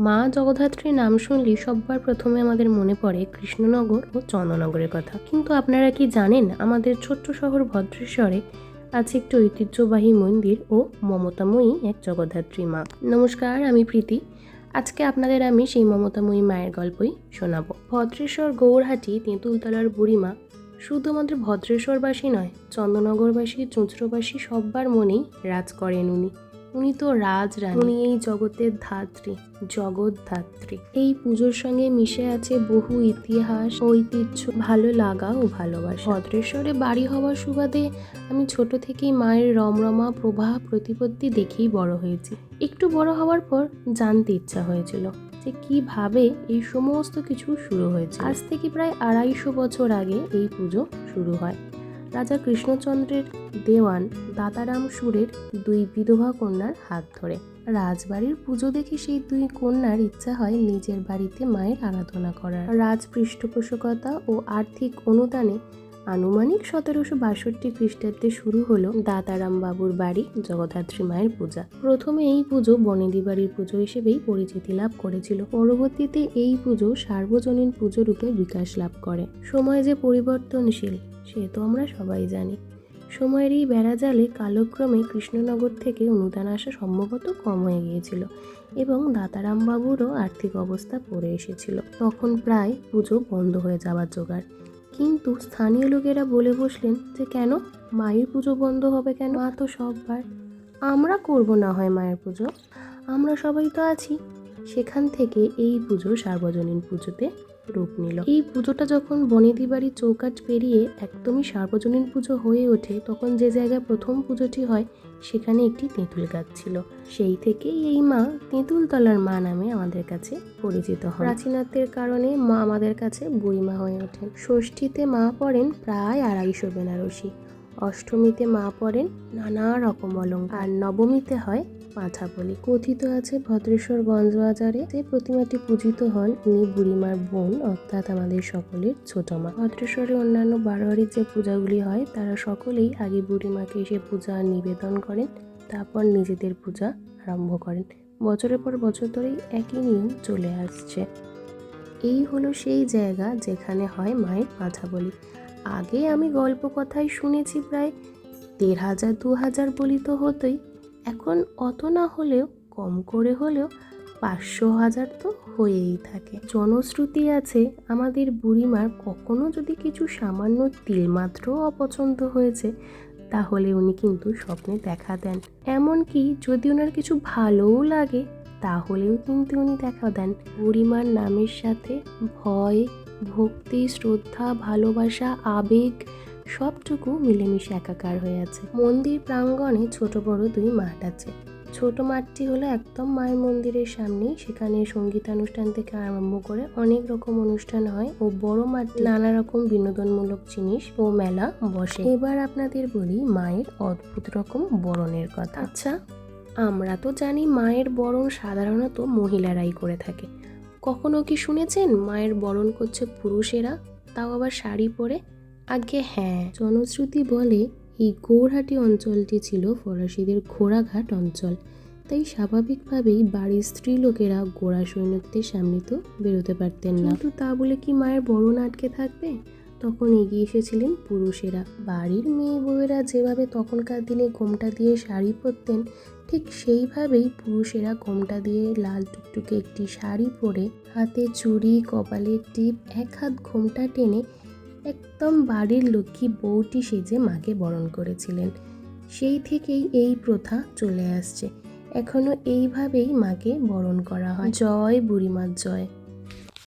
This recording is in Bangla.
মা জগদ্ধাত্রীর নাম শুনলেই সববার প্রথমে আমাদের মনে পড়ে কৃষ্ণনগর ও চন্দননগরের কথা। কিন্তু আপনারা কি জানেন আমাদের ছোট্ট শহর ভদ্রেশ্বরে আছে একটি ঐতিহ্যবাহী মন্দির ও মমতাময়ী এক জগদ্ধাত্রী মা? নমস্কার, আমি প্রীতি। আজকে আপনাদের আমি সেই মমতাময়ী মায়ের গল্পই শোনাবো। ভদ্রেশ্বর গৌরহাটি তেঁতুলতলার বুড়িমা শুধু আমাদের ভদ্রেশ্বরবাসী নয় চন্দননগরবাসী চুঁচড়োবাসী সব্বার মনেই রাজ করেন উনি। উনি তো রাজ রানী উনি এই জগতের ধাত্রী জগৎ ধাত্রী। এই পুজোর সঙ্গে মিশে আছে বহু ইতিহাস ঐতিহ্য ভালো লাগা ও ভালোবাসা। ভদ্রেশ্বরে বাড়ি হওয়ার সুবাদে আমি ছোট থেকেই মায়ের রমরমা প্রবাহ প্রতিপত্তি দেখেই বড় হয়েছি। একটু বড় হওয়ার পর জানতে ইচ্ছা হয়েছিল যে কীভাবে এই সমস্ত কিছু শুরু হয়েছে। আজ থেকে প্রায় আড়াইশো বছর আগে এই পুজো শুরু হয়। রাজা কৃষ্ণচন্দ্রের দেওয়ান দাতারাম সুরের দুই বিধবা কন্যার হাত ধরে। রাজবাড়ির পুজো দেখে সেই দুই কন্যার ইচ্ছা হয় নিজের বাড়িতে মায়ের আরাধনা করার। রাজ পৃষ্ঠপোষকতা ও আর্থিক অনুদানে আনুমানিক সতেরোশো বাষট্টি খ্রিস্টাব্দে শুরু হলো দাতারাম বাবুর বাড়ি জগদ্ধাত্রী মায়ের পূজা। প্রথমে এই পুজো বনেদি বাড়ির পুজো হিসেবেই পরিচিতি লাভ করেছিল। পরবর্তীতে এই পুজো সার্বজনীন পুজো রূপে বিকাশ লাভ করে। সময় যে পরিবর্তনশীল সে তো আমরা সবাই জানি। সময়ের এই বেড়াজালে কালক্রমে কৃষ্ণনগর থেকে অনুদান আসা সম্ভবত কম হয়ে গিয়েছিল এবং দাতারাম বাবুরও আর্থিক অবস্থা পড়ে এসেছিল। তখন প্রায় পুজো বন্ধ হয়ে যাওয়ার জোগাড়। কিন্তু স্থানীয় লোকেরা বলে বসলেন যে, কেন? মায়ের পুজো বন্ধ হবে কেন? মা তো সববার। আমরা করব না হয় মায়ের পুজো। আমরা সবাই তো আছি। সেখান থেকে এই পুজো সার্বজনীন পুজোতে রূপ নিল। এই পুজোটা যখন বনেদি বাড়ির চৌকাঠ পেরিয়ে একদমই সার্বজনীন পুজো হয়ে ওঠে, তখন যে জায়গায় প্রথম পুজোটি হয়, সেখানে একটি তেঁতুল গাছ ছিল। সেই থেকেই এই মা তেঁতুলতলার মা নামে আমাদের কাছে পরিচিত হয় প্রাচীনত্বের কারণে মা আমাদের কাছে বুড়িমা হয়ে ওঠেন। ষষ্ঠীতে মা পড়েন প্রায় আড়াইশো বেনারসি। অষ্টমীতে মা পড়েন নানা রকম অলঙ্কার। আর নবমীতে হয় পাঁঠা বলি। কথিত আছে, ভদ্রেশ্বর গঞ্জবাজারে যে প্রতিমাটি পূজিত হন ইনি বুড়িমার বোন, অর্থাৎ আমাদের সকলের ছোট মা। ভদ্রেশ্বরে অন্যান্য বারোয়ারির যে পূজাগুলি হয়, তারা সকলেই আগে বুড়িমাকে এসে পূজা নিবেদন করেন, তারপর নিজেদের পূজা আরম্ভ করেন। বছরের পর বছর ধরেই একই নিয়ম চলে আসছে। এই হলো সেই জায়গা যেখানে হয় মায়ের পাঁঠা বলি। আগে আমি গল্প কথায় শুনেছি প্রায় দেড় হাজার, দু হাজার বলি তো হতোই। এখন অত না হলেও, কম করে হলেও পাঁচশো হাজার তো হয়েই থাকে। জনশ্রুতি আছে, আমাদের বুড়িমার কখনো যদি কিছু সামান্য তিলমাত্র অপছন্দ হয়েছে, তাহলে উনি কিন্তু স্বপ্নে দেখা দেন। এমনকি যদি ওনার কিছু ভালোও লাগে, তাহলেও কিন্তু উনি দেখা দেন। বুড়িমার নামের সাথে ভয়, ভক্তি, শ্রদ্ধা, ভালোবাসা, আবেগ সবটুকু মিলেমিশে একাকার হয়ে আছে। মন্দির প্রাঙ্গণে ছোট বড় দুই মাঠ আছে। ছোট মাঠটি হলো একদম মায়ের মন্দিরের সামনেই। সেখানে সঙ্গীতানুষ্ঠান থেকে আরম্ভ করে অনেক রকম অনুষ্ঠান হয় ও বড় মাঠ নানা রকম বিনোদনমূলক জিনিস ও মেলা বসে। এবার আপনাদের বলি মায়ের অদ্ভুত রকম বরণের কথা। আচ্ছা আমরা তো জানি মায়ের বরণ সাধারণত মহিলারাই করে থাকে। কখনো কি শুনেছেন মায়ের বরণ করছে পুরুষেরা? তাও আবার শাড়ি পরে আগে হ্যাঁ জনশ্রুতি বলে এই গৌরহাটি অঞ্চলটি ছিল ফরাসিদের ঘোড়াঘাট অঞ্চল। তাই স্বাভাবিকভাবেই বাড়ির স্ত্রী লোকেরা গোড়া সৈনিকদের সামনে তো বেরোতে পারতেন না। কিন্তু তা বলে কি মায়ের বরণ আটকে থাকবে? তখন এগিয়ে এসেছিলেন পুরুষেরা। বাড়ির মেয়ে বউয়েরা যেভাবে তখনকার দিনে ঘোমটা দিয়ে শাড়ি পরতেন, ঠিক সেইভাবেই পুরুষেরা ঘোমটা দিয়ে লাল টুকটুকে একটি শাড়ি পরে হাতে চুড়ি, কপালে টিপ, এক হাত ঘোমটা টেনে একদম বাড়ির লক্ষ্মী বউটি সেজে মাকে বরণ করেছিলেন। সেই থেকেই এই প্রথা চলে আসছে। এখনও এইভাবেই মাকে বরণ করা হয়। জয় বুড়িমার জয়।